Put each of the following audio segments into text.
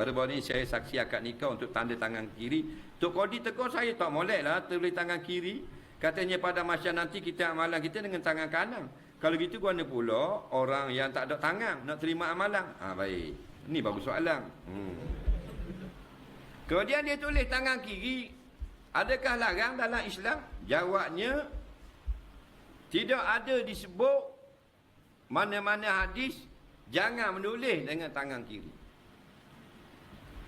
Baru-baru ni saya saksi akad nikah untuk tanda tangan kiri. Tok Kodi tegur saya tak molek lah tulis tangan kiri. Katanya pada masa nanti kita amalan kita dengan tangan kanan. Kalau gitu guna pula orang yang tak ada tangan nak terima amalan. Ha baik. Ni bagus soalan. Hmm. Kemudian dia tulis tangan kiri. Adakah larang dalam Islam? Jawabnya tidak ada disebut mana-mana hadis jangan menulis dengan tangan kiri.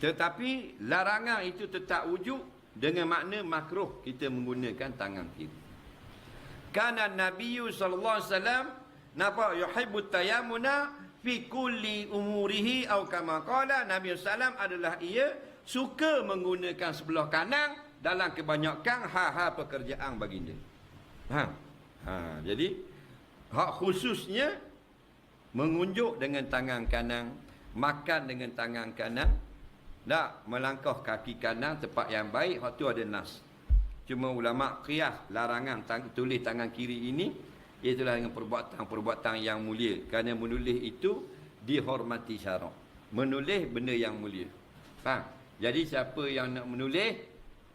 Tetapi larangan itu tetap wujud dengan makna makruh kita menggunakan tangan kiri. Kana Nabi sallallahu alaihi wasallam napa yuhibbu tayammuna fi kulli umurihi atau kama qala Nabi sallam adalah ia suka menggunakan sebelah kanan dalam kebanyakan hal-hal pekerjaan baginda. Ha. Ha, jadi hak khususnya mengunjuk dengan tangan kanan, makan dengan tangan kanan, tak melangkah kaki kanan tempat yang baik, hak tu ada nas. Cuma ulama qiyas larangan tang, tulis tangan kiri ini itulah dengan perbuatan-perbuatan yang mulia. Kerana menulis itu dihormati syarak. Menulis benda yang mulia. Faham? Jadi siapa yang nak menulis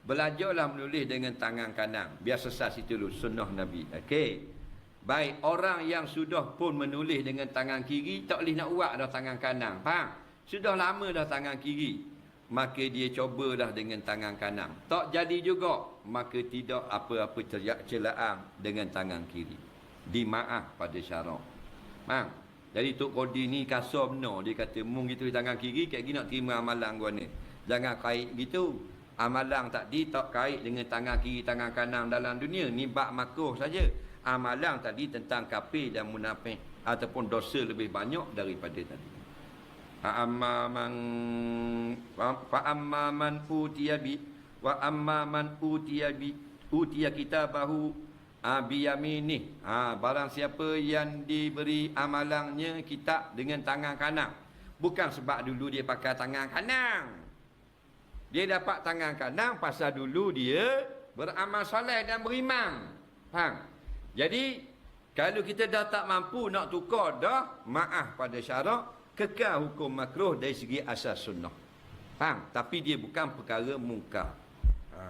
belajarlah menulis dengan tangan kanan. Biar sesat situ dulu sunnah Nabi. Okey. Baik orang yang sudah pun menulis dengan tangan kiri tak boleh nak buat dah tangan kanan. Faham? Sudah lama dah tangan kiri maka dia cobalah dengan tangan kanan. Tak jadi juga maka tidak apa-apa celaan dengan tangan kiri. Dimaaf pada syarak. Faham? Jadi Tok Kodi ni kasar benar. Dia kata mung gitu di tangan kiri kayak gini nak terima amalan gua ni. Jangan kait gitu. Amalan tadi tak kait dengan tangan kiri tangan kanan dalam dunia ni bak makruh saja. Amalan tadi tentang kafir dan munafik ataupun dosa lebih banyak daripada tadi Fa'amma man fa'amma man utiya bi wa amma man utiya bi utiya kitabahu bi yaminih. Ha barang siapa yang diberi amalannya kitab dengan tangan kanan. Bukan sebab dulu dia pakai tangan kanan. Dia dapat tangan kanan pasal dulu dia beramal soleh dan beriman. Faham? Jadi kalau kita dah tak mampu nak tukar dah maaf pada syarak kekal hukum makruh dari segi asas sunnah. Faham? Tapi dia bukan perkara mungkar. Ha.